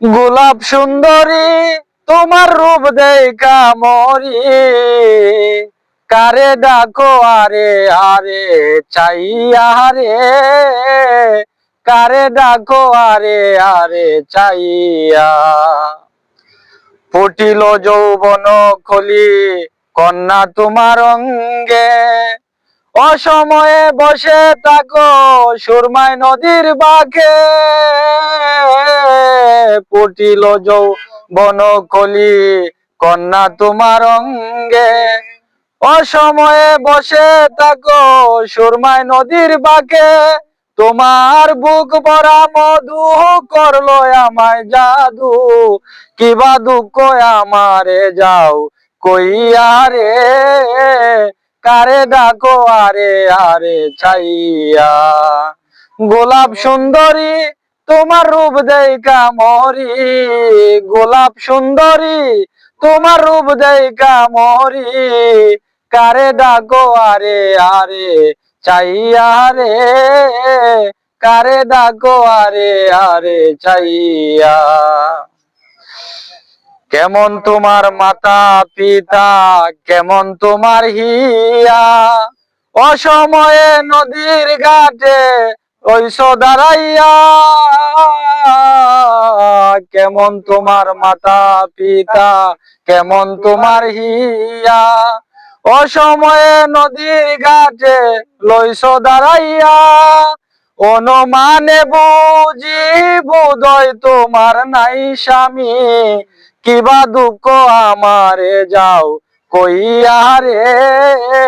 গোলাপ সুন্দরী, তোমার রূপ দেখা মরি। কারে ডাকো, আরে আরে, চাইয়া রে কারে ডাকো, আরে আরে, চাইয়া। ফুটিল যৌবন কলি কন্যা তোমার অঙ্গে। অসময়ে বসে থাকো সুরমাই নদীর বাঘে। ফুটিল যৌবন কলি, কন্যা তোমার অঙ্গে। অসময়ে বসে থাকো সুরমাই নদীর বাঁকে। তোমার বুক ভরা মধু করল আমায় জাদু। কিবা দুঃখ আমারে যাও কইয়া রে। কারে ডাকো আরে আরে চাইয়া গোলাপ সুন্দরী তোমার রূপ দেখা মরি, গোলাপ সুন্দরী, তোমার রূপ দেখা মরি, কারে ডাকো আরে আরে, চাইয়া রে, কারে ডাকো আরে আরে, চাইয়া। কেমন তোমার মাতা, পিতা, কেমন তোমার হিয়া, অসময়ে নদীর ঘাটে ওইস দাঁড়াইয়া, কেমন তোমার মাতা পিতা, কেমন তোমার হিয়া? অসময়ে নদীর ঘাটে লইস দাঁড়াইয়া, অনুমানে বুঝি বোধয় তোমার নাই স্বামী। কিবা দুঃখ আমারে যাও কইয়া রে।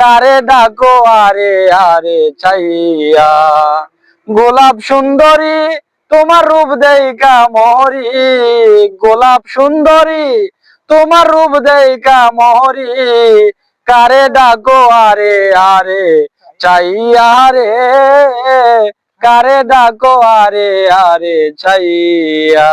কারে ডাকো, আরে আরে চাইয়া গোলাপ সুন্দরী, তোমার রূপ দেখা মরি গোলাপ সুন্দরী, তোমার রূপ দেখা মরি কারে ডাকো, আরে আরে চাইয়া রে। কারে ডাকো, আরে আরে চাইয়া